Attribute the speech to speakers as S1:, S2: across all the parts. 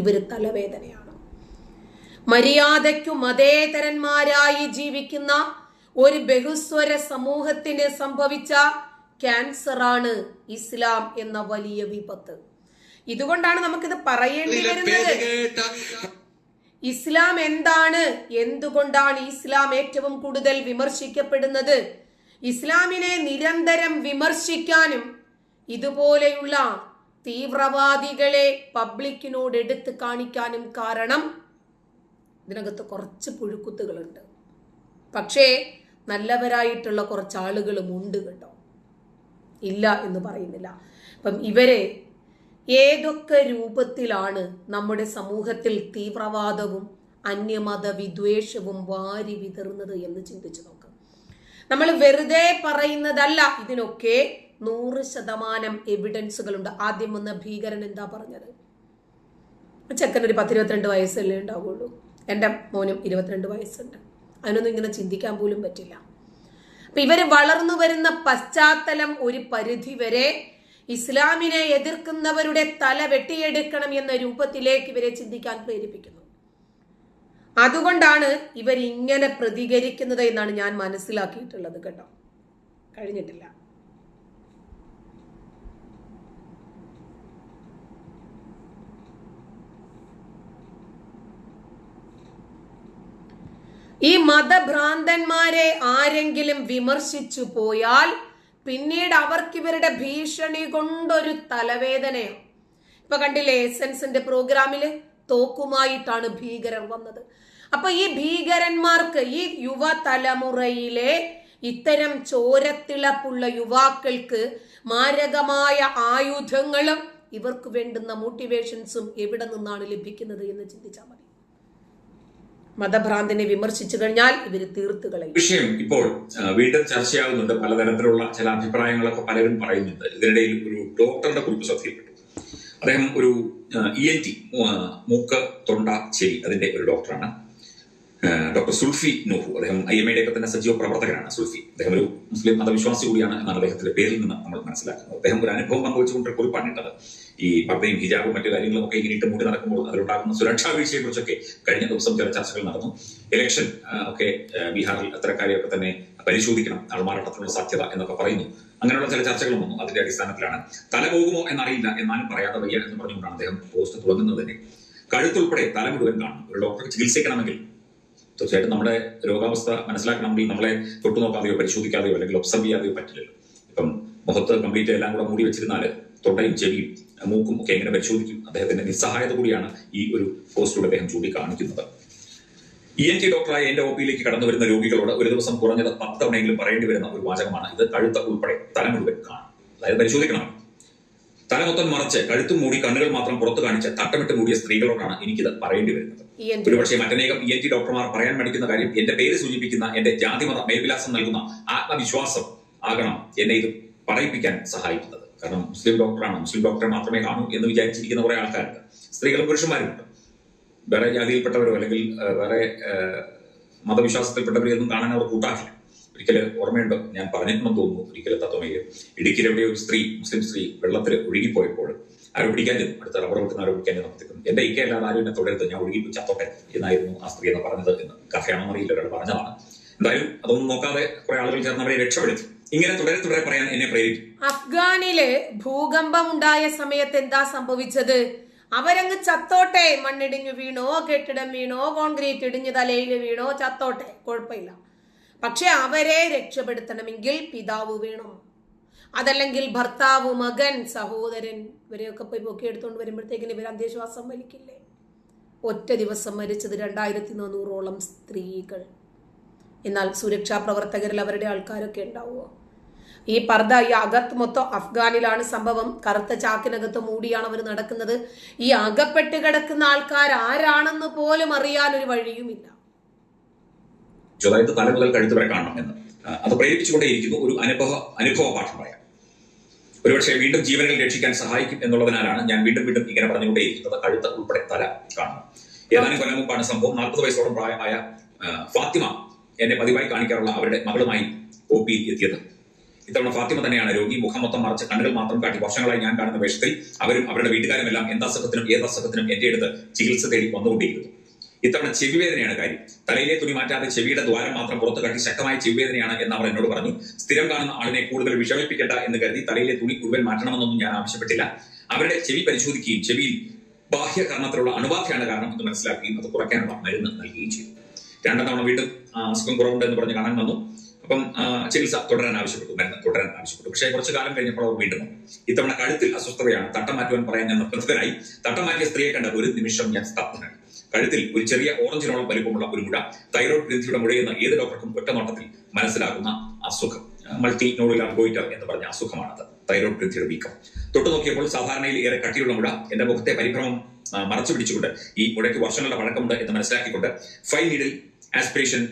S1: ഇവർ തലവേദനയാണ്. മര്യാദയ്ക്കു മതേതരന്മാരായി ജീവിക്കുന്ന ഒരു ബഹുസ്വര സമൂഹത്തിന് സംഭവിച്ച ക്യാൻസറാണ് ഇസ്ലാം എന്ന വലിയ വിപത്ത്. ഇതുകൊണ്ടാണ് നമുക്കിത് പറയേണ്ടി വരുന്നത് ഇസ്ലാം എന്താണ്? എന്തുകൊണ്ടാണ് ഇസ്ലാം ഏറ്റവും കൂടുതൽ വിമർശിക്കപ്പെടുന്നത്? ഇസ്ലാമിനെ നിരന്തരം വിമർശിക്കാനും ഇതുപോലെയുള്ള തീവ്രവാദികളെ പബ്ലിക്കിനോട് എടുത്തു കാണിക്കാനും കാരണം ഇതിനകത്ത് കുറച്ച് പുഴുക്കുത്തുകളുണ്ട്. പക്ഷേ നല്ലവരായിട്ടുള്ള കുറച്ച് ആളുകളും ഉണ്ട് കേട്ടോ. ഇല്ല എന്ന് പറയുന്നില്ല. അപ്പം ഇവരെ ഏതൊക്കെ രൂപത്തിലാണ് നമ്മുടെ സമൂഹത്തിൽ തീവ്രവാദവും അന്യമത വിദ്വേഷവും വാരി വിതറുന്നത് എന്ന് ചിന്തിച്ചു നോക്കാം. നമ്മൾ വെറുതെ പറയുന്നതല്ല ഇതിനൊക്കെ നൂറ് ശതമാനം എവിഡൻസുകളുണ്ട് ആദ്യം വന്ന ഭീകരൻ എന്താ പറഞ്ഞത്? ചെക്കനൊരു പത്തിരുപത്തിരണ്ട് വയസ്സല്ലേ ഉണ്ടാവുള്ളൂ. എന്റെ മോനും ഇരുപത്തിരണ്ട് വയസ്സുണ്ട്. അതിനൊന്നും ഇങ്ങനെ ചിന്തിക്കാൻ പോലും പറ്റില്ല. അപ്പം ഇവർ വളർന്നു വരുന്ന പശ്ചാത്തലം ഒരു പരിധി വരെ ഇസ്ലാമിനെ എതിർക്കുന്നവരുടെ തല വെട്ടിയെടുക്കണം എന്ന രൂപത്തിലേക്ക് ഇവരെ ചിന്തിക്കാൻ പ്രേരിപ്പിക്കുന്നു. അതുകൊണ്ടാണ് ഇവരിങ്ങനെ പ്രതികരിക്കുന്നത് എന്നാണ് ഞാൻ മനസ്സിലാക്കിയിട്ടുള്ളത് കേട്ടോ. കഴിഞ്ഞിട്ടില്ല. ഈ മതഭ്രാന്തന്മാരെ ആരെങ്കിലും വിമർശിച്ചു പോയാൽ പിന്നീട് അവർക്ക് ഇവരുടെ ഭീഷണി കൊണ്ടൊരു തലവേദനയോ. ഇപ്പൊ കണ്ടില്ലേ എസൻസിന്റെ പ്രോഗ്രാമിൽ തോക്കുമായിട്ടാണ് ഭീകരർ വന്നത്. അപ്പൊ ഈ ഭീകരന്മാർക്ക് ഈ യുവതലമുറയിലെ ഇത്തരം ചോരത്തിളപ്പുള്ള യുവാക്കൾക്ക് മാരകമായ ആയുധങ്ങളും ഇവർക്ക് വേണ്ടുന്ന മോട്ടിവേഷൻസും എവിടെ നിന്നാണ് ലഭിക്കുന്നത് എന്ന് ചിന്തിച്ചാൽ മതി. മതഭ്രാന്തിനെ വിമർശിച്ചു കഴിഞ്ഞാൽ ഇവർ തീർത്തു കളയും
S2: വിഷയം ഇപ്പോൾ വീണ്ടും ചർച്ചയാകുന്നുണ്ട് പലതരത്തിലുള്ള ചില അഭിപ്രായങ്ങളൊക്കെ പലരും പറയുന്നുണ്ട്. ഇതിനിടയിൽ ഒരു ഡോക്ടറുടെ കുറിപ്പ് ശ്രദ്ധയിൽപ്പെട്ടു. അദ്ദേഹം ഒരു ഇ എൻ ടി മൂക്ക് തൊണ്ട ചെവി അതിന്റെ ഒരു ഡോക്ടറാണ്. ഡോക്ടർ സുൽഫി നൂഹു. അദ്ദേഹം ഐ എം എയുടെയൊക്കെ തന്നെ സജീവ പ്രവർത്തകനാണ് സുൽഫി. അദ്ദേഹം ഒരു മുസ്ലിം മതവിശ്വാസി കൂടിയാണ് എന്നാണ് അദ്ദേഹത്തിന്റെ പേരിൽ നിന്ന് നമ്മൾ മനസ്സിലാക്കുന്നത്. അദ്ദേഹം ഒരു അനുഭവം പങ്കുവെച്ചുകൊണ്ട് ഒരു ഇട്ടത് ഈ പർദ്ദയും ഹിജാബും മറ്റു കാര്യങ്ങളും ഒക്കെ ഇങ്ങനെ ഇട്ട് മൂടി നടക്കുമ്പോൾ അതിലുണ്ടാകുന്ന സുരക്ഷാ വീഴ്ചയെ കുറിച്ചൊക്കെ കഴിഞ്ഞ ദിവസം ചില ചർച്ചകൾ നടന്നു. ഇലക്ഷൻ ഒക്കെ ബീഹാറിൽ അത്തരക്കാരെയൊക്കെ തന്നെ പരിശോധിക്കണം. ആൾമാറാട്ടത്തിനുള്ള സാധ്യത എന്നൊക്കെ പറയുന്നു. അങ്ങനെയുള്ള ചില ചർച്ചകളും വന്നു. അതിന്റെ അടിസ്ഥാനത്തിലാണ് തല പോകുമോ എന്നറിയില്ല എന്നാലും പറയാതെ വയ്യ എന്ന് പറഞ്ഞുകൊണ്ടാണ് അദ്ദേഹം പോസ്റ്റ് തുടങ്ങുന്നത് തന്നെ. കഴുത്തുൾപ്പെടെ തല മുഴുവൻ കാണും. ഒരു ഡോക്ടർക്ക് ചികിത്സിക്കണമെങ്കിൽ തീർച്ചയായിട്ടും നമ്മുടെ രോഗാവസ്ഥ മനസ്സിലാക്കണമെങ്കിൽ നമ്മളെ തൊട്ടു നോക്കാതെയോ പരിശോധിക്കാതെയോ അല്ലെങ്കിൽ ഒബ്സർവ് ചെയ്യാതെയോ പറ്റില്ലല്ലോ. ഇപ്പം മുഖത്ത് കംപ്ലീറ്റ് എല്ലാം കൂടെ മൂടി വെച്ചിരുന്നാൽ തൊണ്ടയും ചെവിയും മൂക്കും ഒക്കെ എങ്ങനെ പരിശോധിക്കും? അദ്ദേഹത്തിന്റെ നിസ്സഹായത കൂടിയാണ് ഈ ഒരു പോസ്റ്റിലൂടെ അദ്ദേഹം ചൂണ്ടിക്കാണിക്കുന്നത്. ഇ എൻ ടി ഡോക്ടറായ എന്റെ ഒ പിയിലേക്ക് കടന്നു വരുന്ന രോഗികളോട് ഒരു ദിവസം കുറഞ്ഞത് പത്ത് തവണയെങ്കിലും പറയേണ്ടി വരുന്ന ഒരു വാചകമാണ് ഇത് കഴുത്ത ഉൾപ്പെടെ തല മുഴുവൻ കാണും. അതായത് പരിശോധിക്കണം. തല മൊത്തം മറച്ച് കഴുത്തും മൂടി കണ്ണുകൾ മാത്രം പുറത്തു കാണിച്ച് തട്ടമിട്ട് മൂടിയ സ്ത്രീകളോടാണ് എനിക്കിത് പറയേണ്ടി വരുന്നത്. ഒരുപക്ഷെ മറ്റനേകം ഇ എൻ ടി ഡോക്ടർമാർ പറയാൻ മടിക്കുന്ന കാര്യം എന്റെ പേര് സൂചിപ്പിക്കുന്ന എന്റെ ജാതിമത മേൽവിലാസം നൽകുന്ന ആത്മവിശ്വാസം ആകണം എന്നെ ഇത് പറയിപ്പിക്കാൻ സഹായിക്കുന്നത്. കാരണം മുസ്ലിം ഡോക്ടറാണ്. മുസ്ലിം ഡോക്ടറെ മാത്രമേ കാണൂ എന്ന് വിചാരിച്ചിരിക്കുന്ന കുറെ ആൾക്കാരുണ്ട്. സ്ത്രീകളും പുരുഷന്മാരുമുണ്ട് വേറെ ജാതിയിൽപ്പെട്ടവരോ അല്ലെങ്കിൽ വേറെ മതവിശ്വാസത്തിൽപ്പെട്ടവരെയൊന്നും കാണാൻ അവർ കൂട്ടാക്കില്ല ഒരിക്കൽ ഓർമ്മയുണ്ടോ? ഞാൻ പറഞ്ഞിട്ടുണ്ടെന്ന് തോന്നുന്നു. ഒരിക്കൽ തത്വമയിൽ ഇടുക്കിയിൽ ഒരു സ്ത്രീ മുസ്ലിം സ്ത്രീ വെള്ളത്തിൽ ഒഴുകിപ്പോയപ്പോൾ ആരും പിടിക്കാൻ ചെന്നു? അടുത്ത റബ്ബർ വെട്ടുന്ന ആരും പിടിക്കാൻ ചെന്നപ്പോഴത്തേക്കും എന്റെ ഇക്ക അല്ലാതെ ആരും എന്നെ തുടരുത് ഞാൻ ഒഴുകിപ്പോ ചത്തോട്ടെ എന്നായിരുന്നു ആ സ്ത്രീ എന്ന് പറഞ്ഞത് എന്ന്. കഥയാണെന്ന് അറിയില്ല. ഒരാൾ പറഞ്ഞതാണ്. എന്തായാലും അതൊന്നും നോക്കാതെ കുറെ ആളുകൾ ചേർന്ന് അവരെ രക്ഷപ്പെടുത്തി. ഇങ്ങനെ തുടരെ തുടരെ പറയാൻ എന്നെ പ്രേരിപ്പിക്കും.
S1: അഫ്ഗാനിലെ ഭൂകമ്പം ഉണ്ടായ സമയത്ത് എന്താ സംഭവിച്ചത്? അവരങ്ങ് ചത്തോട്ടെ. മണ്ണിടിഞ്ഞു വീണോ കെട്ടിടം വീണോ കോൺക്രീറ്റ് ഇടിഞ്ഞു തലയിൽ വീണോ ചത്തോട്ടെ. കുഴപ്പമില്ല. പക്ഷെ അവരെ രക്ഷപ്പെടുത്തണമെങ്കിൽ പിതാവ് വേണം. അതല്ലെങ്കിൽ ഭർത്താവ് മകൻ സഹോദരൻ ഇവരെയൊക്കെ പോയി പൊക്കിയെടുത്തുകൊണ്ട് വരുമ്പോഴത്തേക്കിന് ഇവർ അന്ത്യശ്വാസം വലിക്കില്ലേ? ഒറ്റ ദിവസം മരിച്ചത് രണ്ടായിരത്തി നാനൂറോളം സ്ത്രീകൾ. എന്നാൽ സുരക്ഷാ പ്രവർത്തകരിൽ അവരുടെ ആൾക്കാരൊക്കെ ഉണ്ടാവുമോ ഈ പർദ്ദ ഈ അകത്ത് മൊത്തം അഫ്ഗാനിലാണ് സംഭവം. കറുത്ത ചാക്കിനകത്ത് മൂടിയാണ് അവർ നടക്കുന്നത്. ഈ അകപ്പെട്ട് കിടക്കുന്ന ആൾക്കാർ ആരാണെന്ന് പോലും അറിയാൻ ഒരു വഴിയുമില്ല.
S2: അതായത് തല മുതൽ കഴുത്ത് വരെ കാണണം എന്ന്. അത് പ്രേരിപ്പിച്ചുകൊണ്ടേയിരിക്കുന്നു. ഒരു അനുഭവ അനുഭവ പാഠം പറയാം. ഒരുപക്ഷെ വീണ്ടും ജീവനുകൾ രക്ഷിക്കാൻ സഹായിക്കും എന്നുള്ളതിനാലാണ് ഞാൻ വീണ്ടും വീണ്ടും ഇങ്ങനെ പറഞ്ഞുകൊണ്ടേയിരിക്കുന്നത്. കഴുത്ത് ഉൾപ്പെടെ തല കാണണം. ഏതാനും കൊല്ലം മുമ്പാണ് സംഭവം. നാൽപ്പത് വയസ്സോളം പ്രായമായ ഫാത്തിമ എന്നെ പതിവായി കാണിക്കാറുള്ള അവരുടെ മകളുമായി ഒ പി എത്തിയത്. ഇത്തവണ ഫാത്തിമ തന്നെയാണ് രോഗി. മുഖം മൊത്തം മറച്ച് കണ്ണുകൾ മാത്രം കാട്ടി വർഷങ്ങളായി ഞാൻ കാണുന്ന വേഷത്തിൽ അവരും അവരുടെ വീട്ടുകാരും എല്ലാം എന്ത് അസുഖത്തിനും ഏത് അസുഖത്തിനും എന്റെ അടുത്ത് ചികിത്സ തേടി വന്നുകൊണ്ടിരിക്കുന്നു. ഇത്തവണ ചെവിവേദനയാണ് കാര്യം. തലയിലെ തുണി മാറ്റാതെ ചെവിയുടെ ദ്വാരം മാത്രം പുറത്തു കാട്ടി ശക്തമായ ചെവിവേദനയാണ് എന്ന് അവർ എന്നോട് പറഞ്ഞു. സ്ഥിരം കാണുന്ന ആളിനെ കൂടുതൽ വിഷമിപ്പിക്കണ്ട എന്ന് കരുതി തലയിലെ തുണി മുഴുവൻ മാറ്റണമെന്നൊന്നും ഞാൻ ആവശ്യപ്പെട്ടില്ല. അവരുടെ ചെവി പരിശോധിക്കുകയും ചെവിയിൽ ബാഹ്യ കാരണത്തിലുള്ള അണുബാധയാണ് കാരണം എന്ന് മനസ്സിലാക്കുകയും അത് കുറയ്ക്കാനുള്ള മരുന്ന് നൽകുകയും ചെയ്തു. രണ്ടാം തവണ വീണ്ടും അസുഖം കുറവുണ്ട് എന്ന് പറഞ്ഞ് കാണാൻ വന്നു. അപ്പം ചികിത്സ തുടരാൻ ആവശ്യപ്പെട്ടു മരുന്ന് തുടരാൻ ആവശ്യപ്പെട്ടു. പക്ഷേ കുറച്ചു കാലം കഴിഞ്ഞപ്പോൾ അവർ വീണ്ടും. ഇത്തവണ കഴുത്തിൽ അസ്വസ്ഥതയാണ്. തട്ടം മാറ്റുവാൻ പറയാൻ ഞാൻ നിർബന്ധിതനായി. തട്ടം മാറ്റിയ സ്ത്രീയെ കണ്ട ഒരു നിമിഷം ഞാൻ സ്തബ്ധനായി. കഴുത്തിൽ ഒരു ചെറിയ ഓറഞ്ചിനോളം വലിപ്പമുള്ള ഒരു മുഴ തൈറോയ്ഡ് ഗ്രന്ഥിയുടെ മുഴയുന്ന ഏത് ഡോക്ടർക്കും ഒറ്റ നോട്ടത്തിൽ മനസ്സിലാകുന്ന അസുഖം. മൾട്ടി നോഡുലാർ ഗോയിറ്റർ എന്ന് പറഞ്ഞ അസുഖമാണത് തൈറോയ്ഡ് ഗ്രന്ഥിയുടെ വീക്കം. തൊട്ടു നോക്കിയപ്പോൾ സാധാരണയിൽ ഏറെ കട്ടിയുള്ള മുഴ എന്റെ മുഖത്തെ പരിഭ്രമം മറച്ചു പിടിച്ചുകൊണ്ട് ഈ മുഴയ്ക്ക് വർഷങ്ങളുടെ പഴക്കമുണ്ട് എന്ന് മനസ്സിലാക്കിക്കൊണ്ട് ഫൈവ് നീഡിൽ ആസ്പിറേഷൻ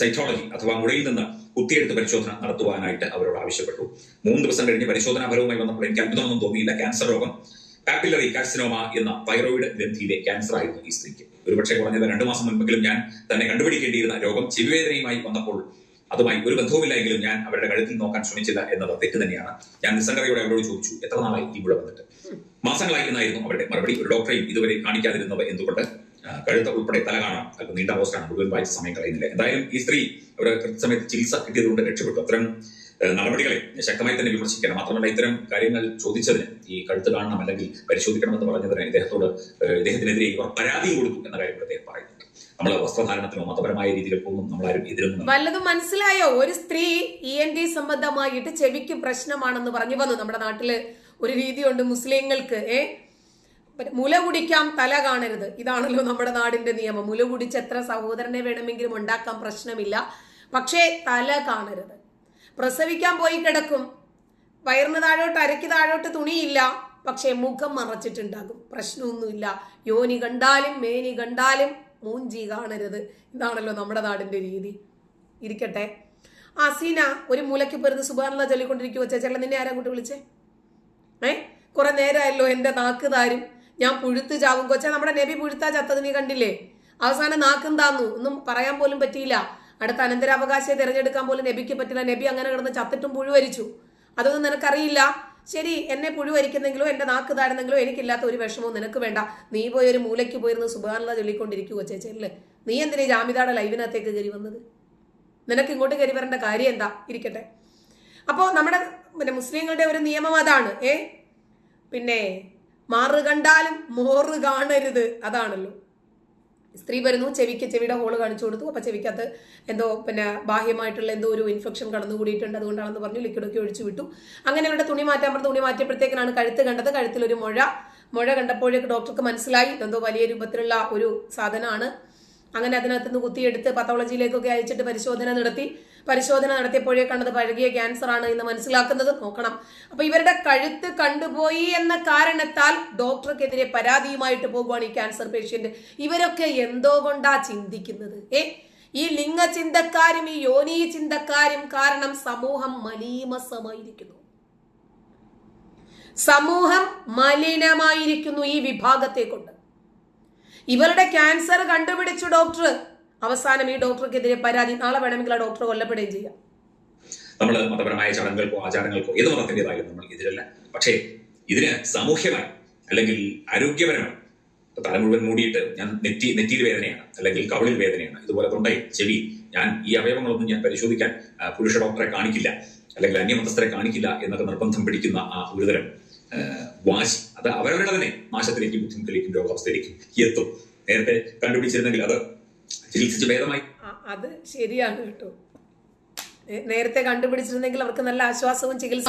S2: സൈറ്റോളജി അഥവാ മുഴയിൽ നിന്ന് കുത്തിയെടുത്ത് പരിശോധന നടത്തുവാനായിട്ട് അവരോട് ആവശ്യപ്പെട്ടു. മൂന്ന് ദിവസം കഴിഞ്ഞ് പരിശോധനാ ഫലവുമായി വന്നപ്പോൾ എനിക്ക് അത്ഭുതമൊന്നും തോന്നിയില്ല ക്യാൻസർ രോഗം. പാപ്പിലറി കാർസിനോമ എന്ന തൈറോയിഡ് ഗ്രന്ഥിയിലെ ക്യാൻസർ ആയിരുന്നു ഈ സ്ത്രീക്ക്. ഒരുപക്ഷെ കുറഞ്ഞത് രണ്ടു മാസം മുൻപെങ്കിലും ഞാൻ തന്നെ കണ്ടുപിടിക്കേണ്ടിയിരുന്ന രോഗം ചെവിവേദനയുമായി വന്നപ്പോൾ അതുമായി ഒരു ബന്ധവുമില്ലെങ്കിലും ഞാൻ അവരുടെ കഴുത്തിൽ നോക്കാൻ ശ്രമിച്ചില്ല എന്നത് തെറ്റ് തന്നെയാണ്. ഞാൻ നിസ്സംഗതയോടെ അവരോട് ചോദിച്ചു എത്ര നാളായി ഈ മുഴ വന്നിട്ട്? മാസങ്ങളായി എന്നായിരുന്നു അവരുടെ മറുപടി. ഒരു ഡോക്ടറെയും ഇതുവരെ കാണിക്കാതിരുന്നത് എന്തുകൊണ്ട്? കഴുത്ത ഉൾപ്പെടെ തല കാണാം നീണ്ട അവസ്ഥയാണ് മുഴുവൻ വായിച്ച സമയം കളയുന്നില്ല. എന്തായാലും ഈ സ്ത്രീ അവരുടെ കൃത്യസമയത്ത് ചികിത്സ കിട്ടിയതുകൊണ്ട് രക്ഷപ്പെട്ടു. അത്തരം നടപടികളെ ശക്തമായി തന്നെ വിമർശിക്കണം. മാത്രമല്ല ഇത്തരം കാര്യങ്ങൾ ചോദിച്ചതിന് ഈ കഴുത്ത് കാണണം അല്ലെങ്കിൽ പരിശോധിക്കണമെന്ന് പറഞ്ഞതിന് ഇദ്ദേഹത്തോട് ഇദ്ദേഹത്തിനെതിരെ ഇവർ പരാതിയും കൊടുക്കും എന്ന കാര്യം അദ്ദേഹം പറയുന്നുണ്ട്. നമ്മൾ വസ്ത്രധാരണത്തിനോ മതപരമായ രീതികൾക്കൊന്നും നമ്മളാരും എതിരൊന്നും
S1: വല്ലതും മനസ്സിലായോ? ഒരു സ്ത്രീ ഇ എൻ ഡി സംബന്ധമായിട്ട് ചെവിക്ക് പ്രശ്നമാണെന്ന് പറഞ്ഞു വന്നു. നമ്മുടെ നാട്ടിൽ ഒരു രീതിയുണ്ട് മുസ്ലിങ്ങൾക്ക്. ഏ? മുല കുടിക്കാം തല കാണരുത്. ഇതാണല്ലോ നമ്മുടെ നാടിന്റെ നിയമം. മുല കുടിച്ച് എത്ര സഹോദരനെ വേണമെങ്കിലും ഉണ്ടാക്കാൻ പ്രശ്നമില്ല. പക്ഷേ തല കാണരുത്. പ്രസവിക്കാൻ പോയി കിടക്കും. വയറിന് താഴോട്ട് അരയ്ക്ക് താഴോട്ട് തുണിയില്ല. പക്ഷേ മുഖം മറച്ചിട്ടുണ്ടാകും. പ്രശ്നമൊന്നുമില്ല. യോനി കണ്ടാലും മേനി കണ്ടാലും മൂഞ്ചി കാണരുത്. ഇതാണല്ലോ നമ്മുടെ നാടിന്റെ രീതി. ഇരിക്കട്ടെ. അസീന സീന ഒരു മൂലയ്ക്ക് പെരുന്ന് സുബാനുള്ള ചൊല്ലിക്കൊണ്ടിരിക്കുക ചേട്ടൻ നിന്നെ ആരാ കൂട്ടി വിളിച്ചേ? ഏ? കുറെ നേരമായല്ലോ എന്റെ നാക്ക് താരും. ഞാൻ പുഴുത്ത് ചാവും. കൊച്ചാ നമ്മുടെ നബി പുഴുത്താ ചത്തത് നീ കണ്ടില്ലേ? അവസാനം നാക്കും താന്നു. ഒന്നും പറയാൻ പോലും പറ്റിയില്ല. അടുത്ത അനന്തരാവകാശയെ തിരഞ്ഞെടുക്കാൻ പോലും നബിക്ക് പറ്റില്ല. നബി അങ്ങനെ കിടന്ന് ചത്തിട്ടും പുഴുവരിച്ചു. അതൊന്നും നിനക്കറിയില്ല. ശരി എന്നെ പുഴുവരിക്കുന്നെങ്കിലോ എന്റെ നാക്ക് താരുന്നെങ്കിലോ എനിക്കില്ലാത്ത ഒരു വിഷമവും നിനക്ക് വേണ്ട. നീ പോയി ഒരു മൂലയ്ക്ക് പോയിരുന്ന് സുബാനുള്ള ചൊല്ലിക്കൊണ്ടിരിക്കുക ചേച്ചല്ലേ നീ എന്തിനാ ജാമിതാടെ ലൈവിനകത്തേക്ക് കയറി വന്നത്? നിനക്ക് ഇങ്ങോട്ട് കയറി വരേണ്ട കാര്യം എന്താ? ഇരിക്കട്ടെ. അപ്പോ നമ്മുടെ പിന്നെ മുസ്ലിങ്ങളുടെ ഒരു നിയമം അതാണ്. ഏ? പിന്നെ മാറ് കണ്ടാലും മോറ് കാണരുത്. അതാണല്ലോ. സ്ത്രീ വരുന്നു ചെവിക്ക് ചെവിയുടെ ഹോൾ കാണിച്ചു കൊടുത്തു. അപ്പൊ ചെവിക്കകത്ത് എന്തോ പിന്നെ ബാഹ്യമായിട്ടുള്ള എന്തോ ഒരു ഇൻഫെക്ഷൻ കടന്നുകൂടിയിട്ടുണ്ട്. അതുകൊണ്ടാണെന്ന് പറഞ്ഞു ലിക്വിഡൊക്കെ ഒഴിച്ചു വിട്ടു. അങ്ങനെ ഇവിടെ തുണി മാറ്റാൻ പറഞ്ഞു. തുണി മാറ്റിയപ്പോഴത്തേക്കാണ് കഴുത്ത് കണ്ടത്. കഴുത്തിൽ ഒരു മുഴ. മുഴ കണ്ടപ്പോഴേക്ക് ഡോക്ടർക്ക് മനസ്സിലായി. എന്തോ വലിയ രൂപത്തിലുള്ള ഒരു സാധനമാണ്. അങ്ങനെ അതിനകത്ത് നിന്ന് കുത്തിയെടുത്ത് പത്തോളജിയിലേക്കൊക്കെ അയച്ചിട്ട് പരിശോധന നടത്തി. പരിശോധന നടത്തിയപ്പോഴേ കണ്ടത് പഴകിയ ക്യാൻസർ ആണ് എന്ന് മനസ്സിലാക്കുന്നത്. നോക്കണം. അപ്പൊ ഇവരുടെ കഴുത്ത് കണ്ടുപോയി എന്ന കാരണത്താൽ ഡോക്ടർക്കെതിരെ പരാതിയുമായിട്ട് പോകുവാണ് ഈ ക്യാൻസർ പേഷ്യന്റ് ഇവരൊക്കെ എന്തോ കൊണ്ടാ ചിന്തിക്കുന്നത്? ഏ? ഈ ലിംഗ ചിന്തക്കാരും ഈ യോനി ചിന്തക്കാരും കാരണം സമൂഹം മലീമസമായിരിക്കുന്നു. സമൂഹം മലിനമായിരിക്കുന്നു ഈ വിഭാഗത്തെ കൊണ്ട്. ഇവരുടെ ക്യാൻസർ കണ്ടുപിടിച്ചു ഡോക്ടർ. അവസാനം ഈ ഡോക്ടർക്കെതിരെ പരാതി. നാളെ വേണമെങ്കിൽ ആ ഡോക്ടർ കൊല്ലപ്പെടുകയും ചെയ്യാം.
S2: നമ്മൾ മതപരമായ ചടങ്ങുകൾക്കോ ആചാരങ്ങൾക്കോ ഏത് മതത്തിന്റെതായാലും നമ്മൾ എതിരല്ല. പക്ഷേ ഇതിന് സാമൂഹ്യമായി അല്ലെങ്കിൽ ആരോഗ്യപരമായി തല മുഴുവൻ മൂടിയിട്ട് ഞാൻ നെറ്റി നെറ്റിയിൽ വേദനയാണ് അല്ലെങ്കിൽ കവളിൽ വേദനയാണ് ഇതുപോലെ തൊണ്ടയിൽ ചെവി ഞാൻ ഈ അവയവങ്ങളൊന്നും ഞാൻ പരിശോധിക്കാൻ പുരുഷ ഡോക്ടറെ കാണിക്കില്ല അല്ലെങ്കിൽ അന്യമതസ്ഥരെ കാണിക്കില്ല എന്നൊക്കെ നിർബന്ധം പിടിക്കുന്ന ആ ഒരുതരം ആ, വാശി. അത് അവരവരുടെ തന്നെ നാശത്തിലേക്കും ബുദ്ധിമുട്ടിലേക്കും രോഗാവസ്ഥയിലേക്കും എത്തും. നേരത്തെ കണ്ടുപിടിച്ചിരുന്നെങ്കിൽ അത് ചികിത്സിച്ച് ഭേദമായി.
S1: അത് ശരിയാണ് കേട്ടോ. നേരത്തെ കണ്ടുപിടിച്ചിരുന്നെങ്കിൽ അവർക്ക് നല്ല ആശ്വാസവും ചികിത്സ